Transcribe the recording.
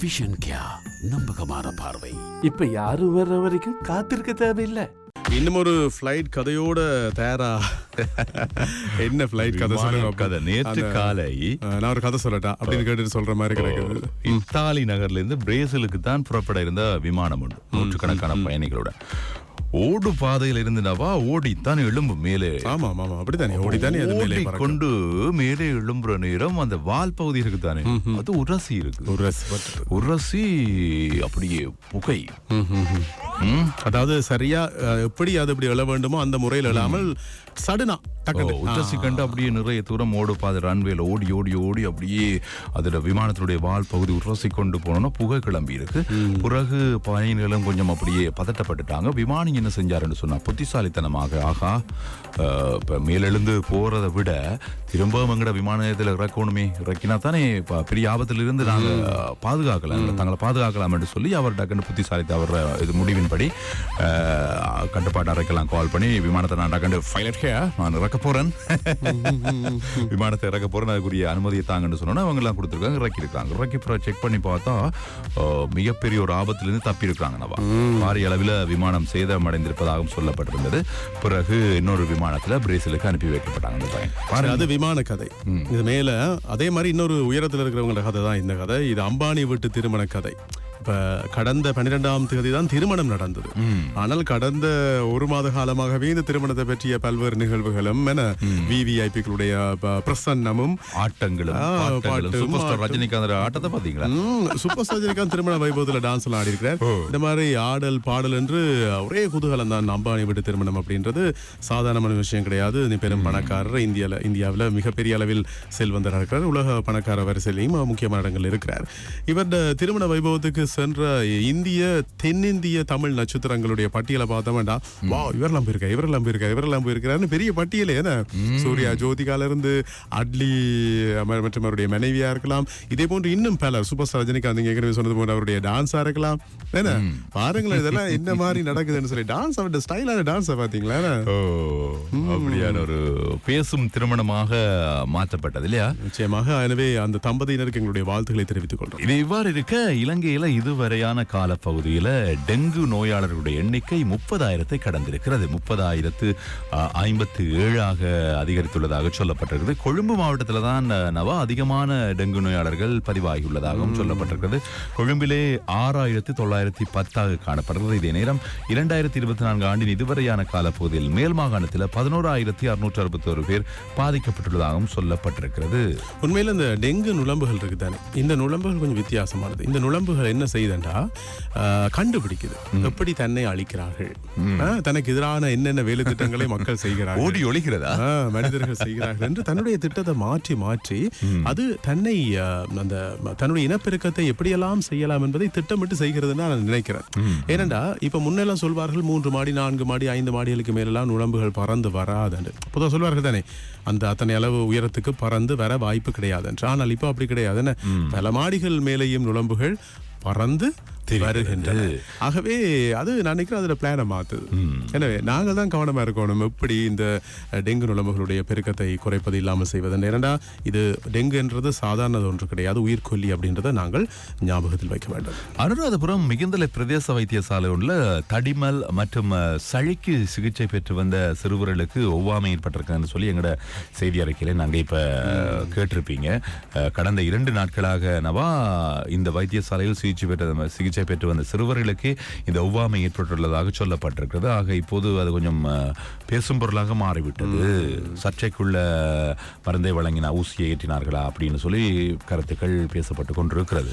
Vision கியா நம்பகமான பார்வை. இப்ப யாரும் வர்ற வரைக்கும் காத்திருக்க தேவையில்லை. இன்னும் ஒரு ஃப்ளைட் கதையோட தயாரா? என்ன ஃப்ளைட் கதை சொல்லுங்க கதை. நேற்று காலை. நான் ஒரு கதை சொல்லட்டா? அப்படின்னு கேட்டுட்டு சொல்ற மாதிரி கிடைக்குது. இத்தாலி நகர்ல இருந்து பிரேசிலுக்கு தான் புறப்பட இருந்த விமானம் உண்டு. நூற்றுக்கணக்கான பயணிகளோட ஓடு பாதையில இருந்து நவா ஓடித்தான் எழும்பு மேலே. ஆமா ஆமா அப்படித்தானே ஓடித்தானே அது மேலே. கொண்டு மேலே எழும்புற நேரம் அந்த வால் பகுதி இருக்கு தானே அது உரசி இருக்கு. பட்டு. உரசி அப்படியே புகை. அதாவது சரியா எப்படி அது இப்படி எழ வேண்டுமோ அந்த முறையில் எழாமல் சடுனா. டக்கு உச்சசி கண்டு அப்படியே நிறைய தூரம் ஓடு பாதை ரன்வேல ஓடி ஓடி ஓடி அப்படியே அதுல விமானத்தினுடைய வால் பகுதி உரசி கொண்டு போனோம்னா புகை கிளம்பி இருக்கு. பிறகு பயணிகளும் கொஞ்சம் அப்படியே பதட்டப்பட்டுட்டாங்க. விமானி என்ன செஞ்சாருன்னு சொன்னா புத்திசாலித்தனமாக ஆகா இப்ப மேலெழுந்து போறதை விட திரும்பவும் எங்கட விமான நிலையத்தில் இறக்கணுமே. இறக்கினா தானே இப்ப பெரிய ஆபத்துல இருந்து நாங்க பாதுகாக்கலாம் தங்களை பாதுகாக்கலாம் என்று சொல்லி அவர் டக்குன்னு புத்திசாலித்த அவர் இது முடிவின்படி கட்டுப்பாட்டு அறைக்கெல்லாம் கால் பண்ணி விமானத்தை நான் டக்குன்னு ஃபைலட் ஹே நான் இறக்க போறேன். விமானத்தை இறக்க போறேன் அதுக்குரிய அனுமதியை தாங்கன்னு சொன்னோன்னா அவங்க எல்லாம் கொடுத்துருக்காங்க இறக்கி இருக்காங்க இறக்கி செக் பண்ணி பார்த்தா மிகப்பெரிய ஒரு ஆபத்திலிருந்து தப்பி இருக்காங்க நவா பாரிய அளவில் விமானம் சேதமடைந்திருப்பதாகவும் சொல்லப்பட்டிருந்தது. பிறகு இன்னொரு விமானத்துல பிரேசிலுக்கு அனுப்பி வைக்கப்பட்டாங்க அந்த பையன். அது விமான கதை. இது மேல அதே மாதிரி இன்னொரு உயரத்துல இருக்கிறவங்களோட கதை தான் இந்த கதை. இது அம்பானி வீட்டு திருமண கதை. இப்ப கடந்த பன்னிரெண்டாம் தேதி தான் திருமணம் நடந்தது. ஆனால் கடந்த ஒரு மாத காலமாகவே இந்த திருமணத்தை பற்றிய பல்வேறு நிகழ்வுகளும் என பிரசன்னமும் ஆட்டங்களும் பாட்டும். ரஜினிகாந்த் ஆட்டத்தை பாத்தீங்களா ம், சூப்பர் ஸ்டார் ரஜினிகாந்த் திருமண வைபவத்துல டான்ஸ் ஆடி இருக்கிறார் இந்த மாதிரி ஆடல் பாடல் என்று ஒரே குதூகலம் தான் அம்பானி வீட்டு திருமணம் அப்படின்றது சாதாரணமான விஷயம் கிடையாது. பெரும் பணக்காரர் இந்தியால இந்தியாவில் மிகப்பெரிய அளவில் செல்வந்தராக இருக்கிறார். உலக பணக்கார வரிசையிலையும் முக்கியமான இடங்கள் இருக்கிறார். இவருடைய திருமண வைபவத்துக்கு சென்ற இந்திய தென்னிந்திய தமிழ் நட்சத்திரங்களுடைய பட்டியலை பார்த்தோம்டா வா இவரெல்லாம் போயிருக்கா இவரெல்லாம் போயிருக்கா இவரெல்லாம் போயிருக்காருன்னு பெரிய பட்டியலே என்ன? சூர்யா ஜோதிகால இருந்து அட்லி மற்றும் அவருடைய மனைவியா இருக்கலாம். இதே போன்று இன்னும் பலர் சூப்பர் ஸ்டார் ரஜினிகாந்த் ஏற்கனவே சொன்னது போல அவருடைய டான்ஸா இருக்கலாம். என்ன? பாருங்களேன் இதெல்லாம் என்ன மாதிரி நடக்குதுன்னு சொல்லி. டான்ஸ் அவருடைய ஸ்டைலான டான்ஸை பாத்தீங்களா அப்படியான ஒரு பேசும் திருமணமாக மாற்றப்பட்டது இல்லையா? நிச்சயமாக. எனவே அந்த தம்பதியினருக்கு எங்களுடைய வாழ்த்துக்களை தெரிவித்துக் கொள்றோம். இது இவ்வாறு இருக்க இலங்கையில இதுவரையான காலப்பகுதியில டெங்கு நோயாளர்களுடைய எண்ணிக்கை முப்பதாயிரத்தை கடந்திருக்கிறது. முப்பதாயிரத்து ஐம்பத்து ஏழாக அதிகரித்துள்ளதாக சொல்லப்பட்டிருக்கிறது. கொழும்பு மாவட்டத்தில் தான் நவா அதிகமான டெங்கு நோயாளர்கள் பதிவாகியுள்ளதாகவும் சொல்லப்பட்டிருக்கிறது. கொழும்பிலே ஆறாயிரத்தி தொள்ளாயிரத்தி பத்தாக காணப்படுகிறது. இதே நேரம் இரண்டாயிரத்தி இருபத்தி நான்கு ஆண்டின் இதுவரையான காலப்பகுதியில் மேல் மாகாணத்தில் பதினோராயிரத்தி அறுநூற்று அறுபத்தோரு பேர் பாதிக்கப்பட்டுள்ளதாகவும் சொல்லப்பட்டிருக்கிறது. உண்மையில இந்த டெங்கு நுளம்புகள் இருக்கு தானே இந்த நுளம்புகள் கொஞ்சம் வித்தியாசமானது. இந்த நுளம்புகள் என்ன செய்யுதுண்டா ஆஹ், கண்டுபிடிக்குது. எப்படி தன்னை அழிக்கிறார்கள்? தனக்கு எதிரான என்னென்ன வேலை திட்டங்களை மக்கள் செய்கிறார்கள்? ஓடி ஒழிக்கிறதா மனிதர்கள் செய்கிறார்கள் என்று தன்னுடைய திட்டத்தை மாற்றி மாற்றி அது தன்னை அந்த தன்னுடைய இனப்பெருக்கத்தை எப்படியெல்லாம் செய்யலாம் என்பதை திட்டமிட்டு செய்கிறதுன்னு நான் நினைக்கிறேன். ஏனென்றா இப்ப முன்னெல்லாம் சொல்வார்கள் மூன்று மாடி நான்கு மாடி ஐந்து மாடிகளுக்கு மேலெல்லாம் நுழம்புகள் பறந்து வராது பொதுவாக சொல்வார்கள் தானே அந்த அத்தனை அளவு உயரத்துக்கு பறந்து வர வாய்ப்பு கிடையாது ஆனால் இப்போ அப்படி கிடையாது பல மாடிகள் மேலேயும் நுழம்புகள் பறந்து வருகின்றன. ஆகவே அது நான் நினைக்கிறேன் அதோட பிளானை மாத்துது. எனவே நாங்கள் தான் கவனமா இருக்கணும். எப்படி இந்த டெங்கு நுழம்புகளுடைய பெருக்கத்தை குறைப்பது இல்லாமல் செய்வது ஏனென்றா இது டெங்குன்றது சாதாரண ஒன்று கிடையாது. உயிர்கொல்லி அப்படின்றத நாங்கள் ஞாபகத்தில் வைக்க வேண்டும். அனுராதபுரம் மிகுந்தலை பிரதேச வைத்தியசாலை உள்ள தடிமல் மற்றும் சளிக்கு சிகிச்சை பெற்று வந்த சிறுவர்களுக்கு ஒவ்வாமை ஏற்பட்டிருக்குன்னு சொல்லி எங்களோட செய்தி அறிக்கையில நாங்க இப்ப கேட்டிருப்பீங்க. கடந்த இரண்டு நாட்களாக நவா இந்த வைத்தியசாலையில் சிகிச்சை பெற்ற சிகிச்சை பெற்று வந்த சிறுவர்களுக்கு இந்த ஒவ்வாமை ஏற்பட்டுள்ளதாக சொல்லப்பட்டிருக்கிறது. ஆக இப்போது அது கொஞ்சம் பேசும் பொருளாக மாறிவிட்டது. சர்ச்சைக்குள்ள மருந்தை வழங்கின ஊசியை ஏற்றினார்களா அப்படின்னு சொல்லி கருத்துக்கள் பேசப்பட்டு கொண்டிருக்கிறது.